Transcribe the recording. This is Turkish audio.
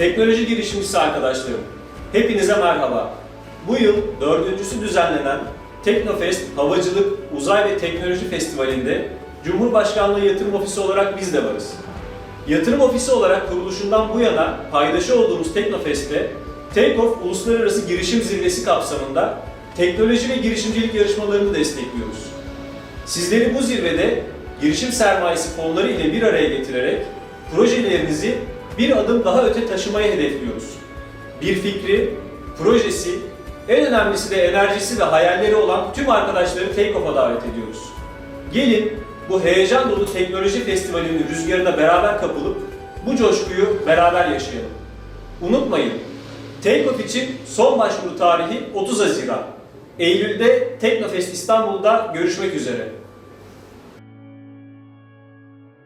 Teknoloji girişimcisi arkadaşlarım, hepinize merhaba. Bu yıl dördüncüsü düzenlenen Teknofest Havacılık, Uzay ve Teknoloji Festivali'nde Cumhurbaşkanlığı Yatırım Ofisi olarak biz de varız. Yatırım Ofisi olarak kuruluşundan bu yana paydaşı olduğumuz Teknofest'te Takeoff Uluslararası Girişim Zirvesi kapsamında teknoloji ve girişimcilik yarışmalarını destekliyoruz. Sizleri bu zirvede girişim sermayesi fonları ile bir araya getirerek projelerinizi bir adım daha öte taşımaya hedefliyoruz. Bir fikri, projesi, en önemlisi de enerjisi ve hayalleri olan tüm arkadaşları Take-Off'a davet ediyoruz. Gelin bu heyecan dolu teknoloji festivalinin rüzgarına beraber kapılıp bu coşkuyu beraber yaşayalım. Unutmayın, Take-Off için son başvuru tarihi 30 Haziran. Eylül'de Teknofest İstanbul'da görüşmek üzere.